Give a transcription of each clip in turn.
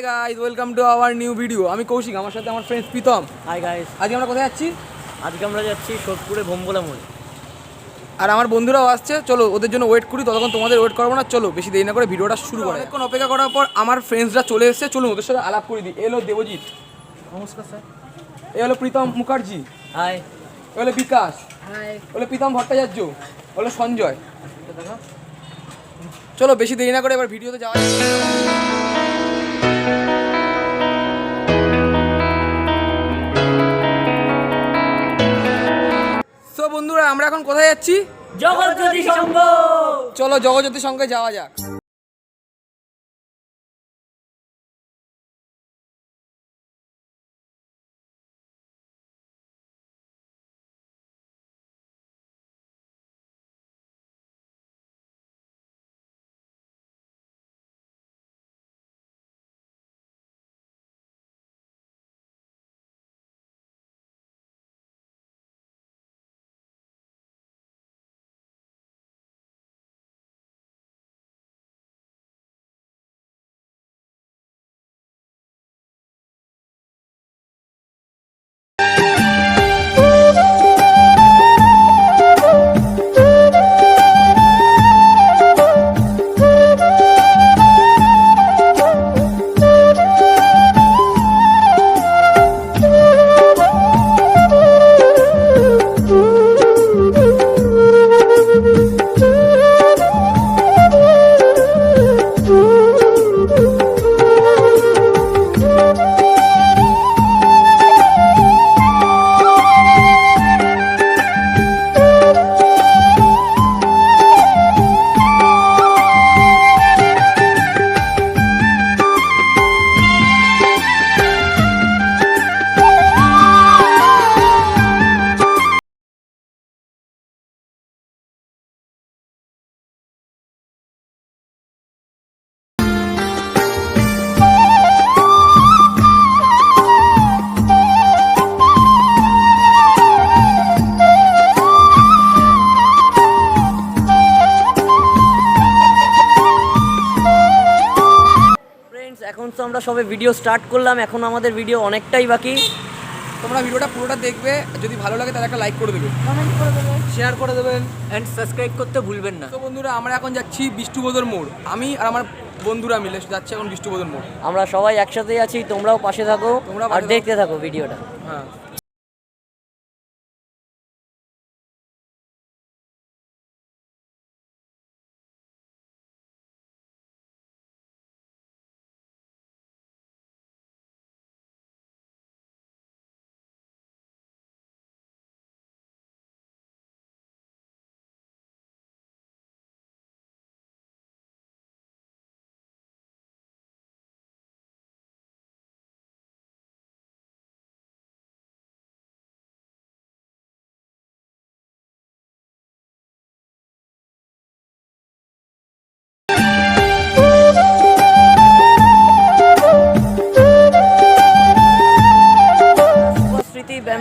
Hi guys welcome to our new video আমি কৌশিক আমার সাথে আমার ফ্রেন্ড প্রীতম। হাই গাইস আজকে আমরা কোথায় যাচ্ছি? আজকে আমরা যাচ্ছি সোদপুরে ভোমবোলা মোড়ে আর আমার বন্ধুরাও আসছে। চলো ওদের জন্য ওয়েট করি ততক্ষণ তোমাদের ওয়েট করব না। চলো বেশি দেরি না করে ভিডিওটা শুরু করে এখন অপেক্ষা করার পর আমার ফ্রেন্ডসরা চলে এসেছে। চলুন ওদের সাথে আলাপ করে দিই। এলো দেবজিৎ। নমস্কার স্যার। এ হলো প্রীতম মুখার্জি। হাই এ হলো বিকাশ। হাই হলো প্রীতম ভট্টাচার্য। হলো সঞ্জয়। চলো বেশি দেরি না করে এবার ভিডিওতে যাওয়া আমরা এখন কোথায় যাচ্ছি? জগৎ জ্যোতি সংঘ। চলো জগজ্যোতির সঙ্গে যাওয়া যাক। আমরা সবে ভিডিও স্টার্ট করলাম এখন আমাদের ভিডিও অনেকটাই বাকি। তোমরা ভিডিওটা পুরোটা দেখবে যদি ভালো লাগে তাহলে একটা লাইক করে দেবে। কমেন্ট করে দেবে। শেয়ার করে দেবেন অ্যান্ড সাবস্ক্রাইব করতে ভুলবেন না। তো বন্ধুরা আমরা এখন যাচ্ছি বিষ্ণুবোধর মোড়। আমি আর আমার বন্ধুরা মিলে যাচ্ছি এখন বিষ্ণুবোধর মোড়। আমরা সবাই একসাথেই আছি তোমরাও পাশে থাকো তোমরাও আর দেখতে থাকো ভিডিওটা হ্যাঁ।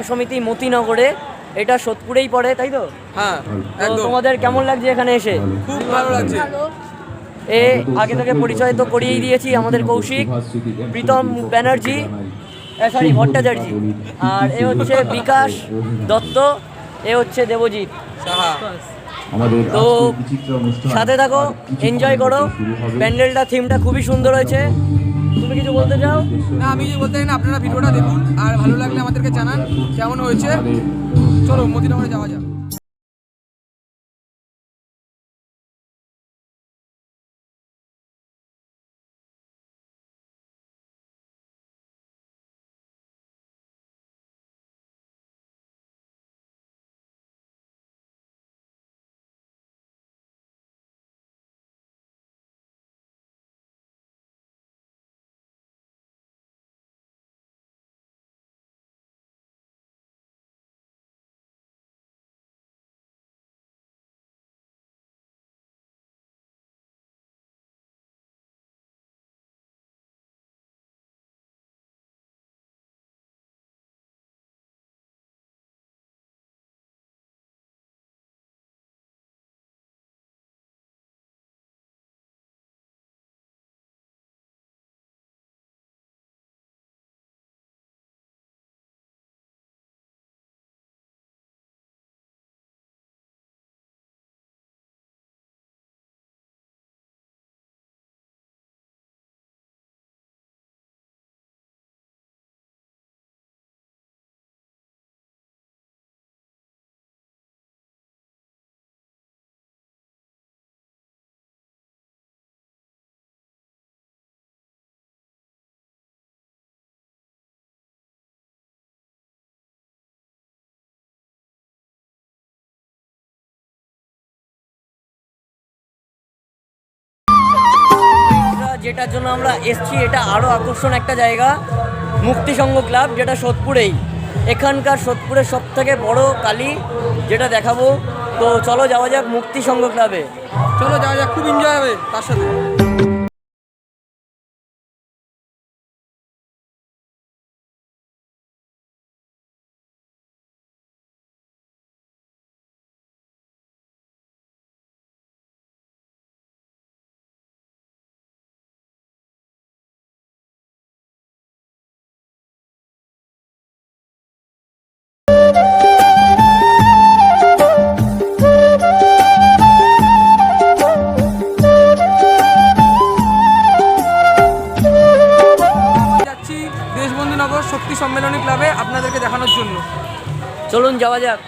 স্মৃতি মতিনগরে এটা সোদপুরেই পড়ে তাই তো? হ্যাঁ তোমাদের কেমন লাগছে এখানে এসে? খুব ভালো লাগছে। এ আগে থেকে পরিচয় তো করিয়েই দিয়েছি আমাদের কৌশিক প্রীতম ব্যানার্জি সরি ভট্টাচার্য। আর এ হচ্ছে বিকাশ দত্ত এ হচ্ছে দেবজিৎ। তো সাথে থাকো এনজয় করো। প্যান্ডেলটা থিমটা খুবই সুন্দর হয়েছে। তুমি কিছু বলতে চাও? না, আমি কিছু বলতে চাই না, আপনারা ভিডিওটা দেখুন, আর ভালো লাগলে আমাদেরকে জানান, কেমন হয়েছে। চলো মোদিনগরে যাওয়া যাক। যেটার জন্য আমরা এসছি, এটা আরও আকর্ষণ একটা জায়গা, মুক্তিসংঘ ক্লাব, যেটা সোদপুরেই। এখানকার সোদপুরের সব থেকে বড় কালি যেটা দেখাবো। তো চলো যাওয়া যাক মুক্তিসংঘ ক্লাবে। চলো যাওয়া যাক, খুব এনজয় হবে তার সাথে। সম্মেলনী ক্লাবে আপনাদেরকে দেখানোর জন্য। চলুন যাওয়া যাক।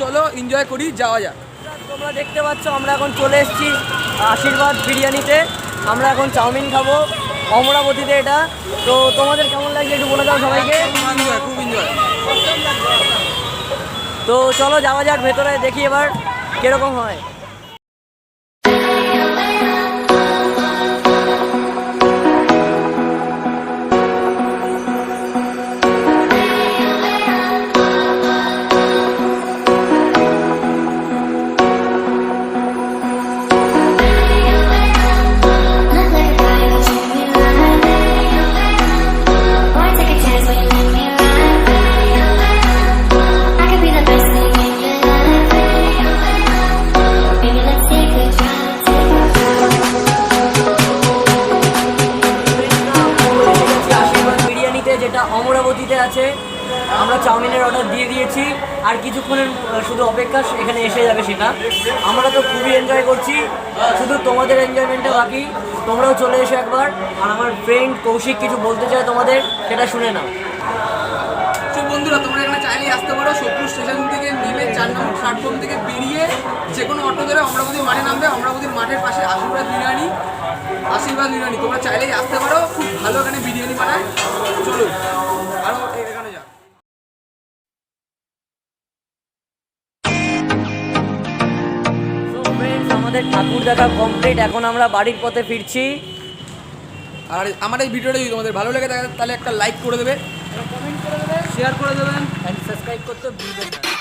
চলো এনজয় করি যাওয়া যাক। তোমরা দেখতে পাচ্ছ আমরা এখন চলে এসেছি আশীর্বাদ বিরিয়ানিতে। আমরা এখন চাউমিন খাব অমরাবতীতে এটা। তো তোমাদের কেমন লাগছে একটু বলে দাও সবাইকে। খুব এনজয় খুব এনজয় তো চলো যাওয়া যাক ভেতরে দেখি এবার কীরকম হয়। চাউমিনের অর্ডার দিয়ে দিয়েছি। আর কিছুক্ষণের শুধু অপেক্ষা এখানে এসে যাবে সেটা। আমরা তো খুবই এনজয় করছি। শুধু তোমাদের এনজয়মেন্টটা বাকি। তোমরাও চলে এসো একবার। আর আমার ফ্রেন্ড কৌশিক কিছু বলতে চায় তোমাদের, সেটা শুনে নাও। বন্ধুরা, তোমরা এখানে চাইলেই আসতে পারো। সোদপুর স্টেশন থেকে নেমে চার নম্বর প্ল্যাটফর্ম থেকে বেরিয়ে যে কোনো অটো ধরে অমরাবতী মাঠে নামবে। অমরাবতীর মাঠের পাশে আশীর্বাদ বিরিয়ানি আশীর্বাদ বিরিয়ানি। তোমরা চাইলেই আসতে পারো। খুব ভালো এখানে বিরিয়ানি বানায়। চলো আমাদের ঠাকুর দেখা কমপ্লিট এখন আমরা বাড়ির পথে ফিরছি। আর আমার এই ভিডিওটা যদি তোমাদের ভালো লেগে থাকে, তাহলে একটা লাইক করে দেবে শেয়ার করে দেবেন অ্যান্ড সাবস্ক্রাইব করতে ভুলবেন না।